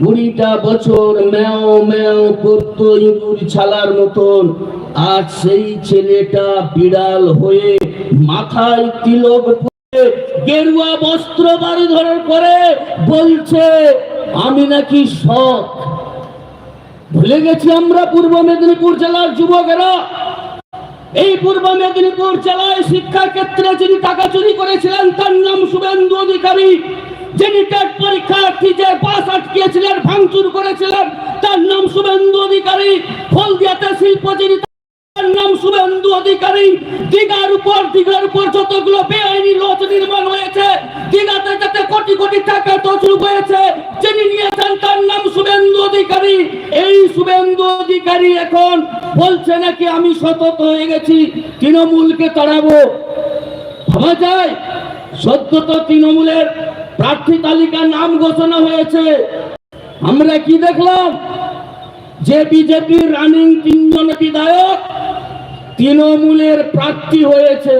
কুড়িটা বছর ম্যাও ম্যাও করতো ইঁদুর ছালার মতন। আজ সেই ছেলেটা বিড়াল হয়ে মাথায় তিলক গেরুয়া বস্ত্র বাড়ি ধরার পরে বলছে, আমি নাকি সৎ। ভুলে গেছি আমরা পূর্ব মেদিনীপুর জেলার যুবকেরা। এই পূর্ব মেদিনীপুর জেলায় শিক্ষা ক্ষেত্রে যিনি টাকা চুরি করেছিলেন, তার নাম শুভেন্দু অধিকারী। যিনি টেট পরীক্ষার্থীদের পাস আটকিয়েছিলেন, ভাঙচুর করেছিলেন, তার নাম শুভেন্দু অধিকারী। হলদিয়াতে শিল্প যিনি তার নাম শুভেন্দু অধিকারী। দীঘার উপর দীঘার উপর যতগুলো বেআইনি লজ নির্মাণ হয়েছে, দীঘাতে যাতে কোটি কোটি টাকা তছরূপ হয়েছে, যিনি নিয়েছেন তার নাম শুভেন্দু অধিকারী। এই শুভেন্দু অধিকারী এখন বলছে নাকি আমি সতত হয়ে গেছি, তৃণমূলকে তাড়াবো। ভাবা যায় সদ্য তো তৃণমূলের প্রার্থী তালিকার নাম ঘোষণা হয়েছে। আমরা কি দেখলাম? যে বিজেপির রানিং তিনজন বিধায়ক তৃণমূলের প্রার্থী হয়েছে।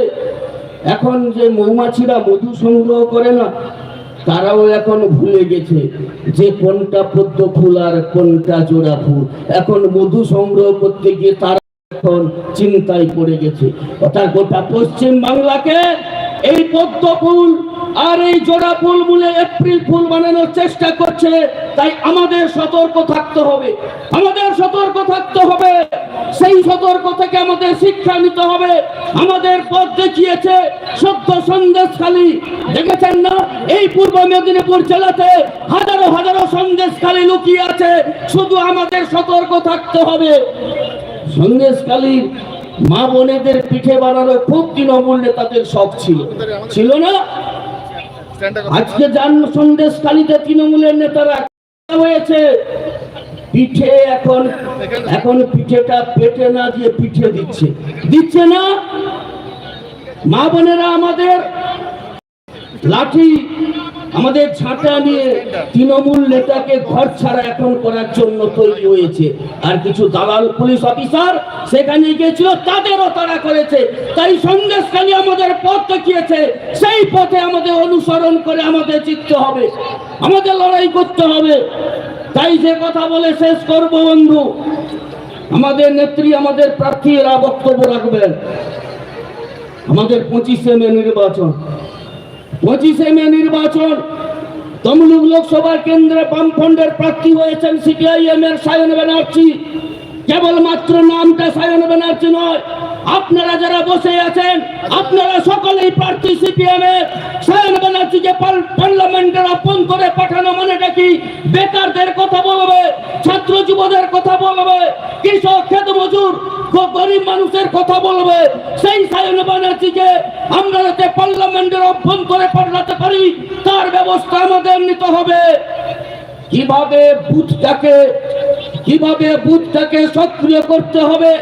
এখন যে মৌমাছিরা মধু সংগ্রহ করে না, তারাও এখন ভুলে গেছে যে কোনটা পদ্ম ফুল আর কোনটা জোড়া ফুল। এখন মধু সংগ্রহ করতে গিয়ে তারা এখন চিন্তায় পড়ে গেছে। অর্থাৎ গোটা পশ্চিম বাংলাকে এই পদ্ম ফুল আর এই জোড়া ফুল বলে এপ্রিল ফুল বানানোর চেষ্টা করছে, তাই আমাদের সতর্ক থাকতে হবে। আমাদের সতর্ক থাকতে হবে। সেই সতর্ক থেকে আমাদের শিক্ষা নিতে হবে। আমাদের পথ দেখিয়েছে সত্য সন্দেশখালী দেখেছেন না? এই পূর্ব মেদিনীপুর জেলাতে হাজারো হাজারো সন্দেশখালী লুকিয়ে আছে। শুধু আমাদের সতর্ক থাকতে হবে। সন্দেশখালীর মা বোনেদের পিঠে বানানো খুব তৃণমূল নেতাদের শখ ছিল। ছিল না? আজকে যান সন্দেশখালীতে তৃণমূলের নেতারা হয়েছে? পিঠে এখন এখন পিঠেটা পেটে না দিয়ে পিঠে দিচ্ছে। দিচ্ছে না? মা বোনেরা আমাদের লাঠি আমাদের ঝাঁটা নিয়ে তৃণমূল নেতাকে ঘর ছাড়া এখন করার জন্য তৈরি হয়েছে। আর কিছু দালাল পুলিশ অফিসার সেখানে গিয়েছিল, তাদেরও তারা করেছে। তাই সন্দেশখালী আমাদের পথ দেখিয়েছে, সেই পথে আমাদের অনুসরণ করে আমাদের জিততে হবে, আমাদের লড়াই করতে হবে। তাই যে কথা বলে শেষ করব বন্ধু। আমাদের নেত্রী, আমাদের প্রার্থীরা বক্তব্য রাখবেন। আমাদের পঁচিশে মে নির্বাচন। পঁচিশে মে নির্বাচন। তমলুক লোকসভা কেন্দ্রে বামফ্রন্টের প্রার্থী হয়েছেন সিপিআইএম এর সায়ন ব্যানার্জি। কেবলমাত্র নামটা সায়ন ব্যানার্জি নয়, আপনারা যারা বসে আছেন, আপনারা সকলেই প্রার্থী সিপিএম। এর সায়ন ব্যানার্জিকে পার- পার্লামেন্টের অভ্যন্তরে পাঠানো মানেটা কি? বেকারদের কথা বলবে, ছাত্র যুবদের কথা বলবে, কৃষক খেত মজুর গ- গরিব মানুষের কথা বলবে। সেই সায়ন ব্যানার্জিকে আমরা যাতে পার্লামেন্টের অভ্যন্তরে পাঠাতে পারি, তার ব্যবস্থা আমাদের নিতে হবে। কীভাবে বুথটাকে কীভাবে বুথটাকে সক্রিয় করতে হবে?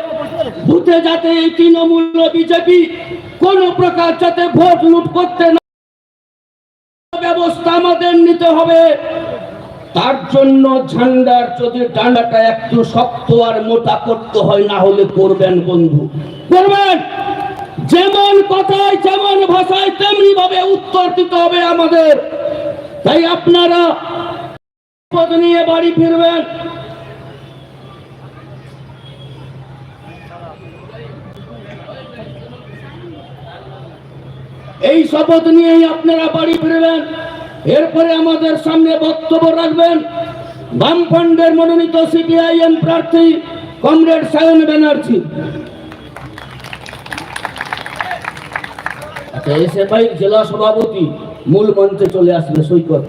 বুথে যাতে এই তৃণমূল বিজেপি কোন প্রকার যাতে ভোট লুট করতে না ব্যবস্থা আমাদের নিতে হবে। তার জন্য ঝান্ডার যদি ডান্ডাটা একটু শক্ত আর মোটা করতে হয়, না হলে করবেন বন্ধু। করবেন যেমন কথায়, যেমন ভাষায়, তেমনি ভাবে উত্তর দিতে হবে আমাদের। তাই আপনারা পদ নিয়ে বাড়ি ফিরবেন। এই শপথ নিয়েই আপনারা বাড়ি ফিরবেন। এরপরে আমাদের সামনে বক্তব্য রাখবেন বামফ্রন্টের মনোনীত সিপিআইএম প্রার্থী কমরেড সায়ন ব্যানার্জি। আচ্ছা এসে পাই জেলা সভাপতি মূল মঞ্চে চলে আসবে সৈকত।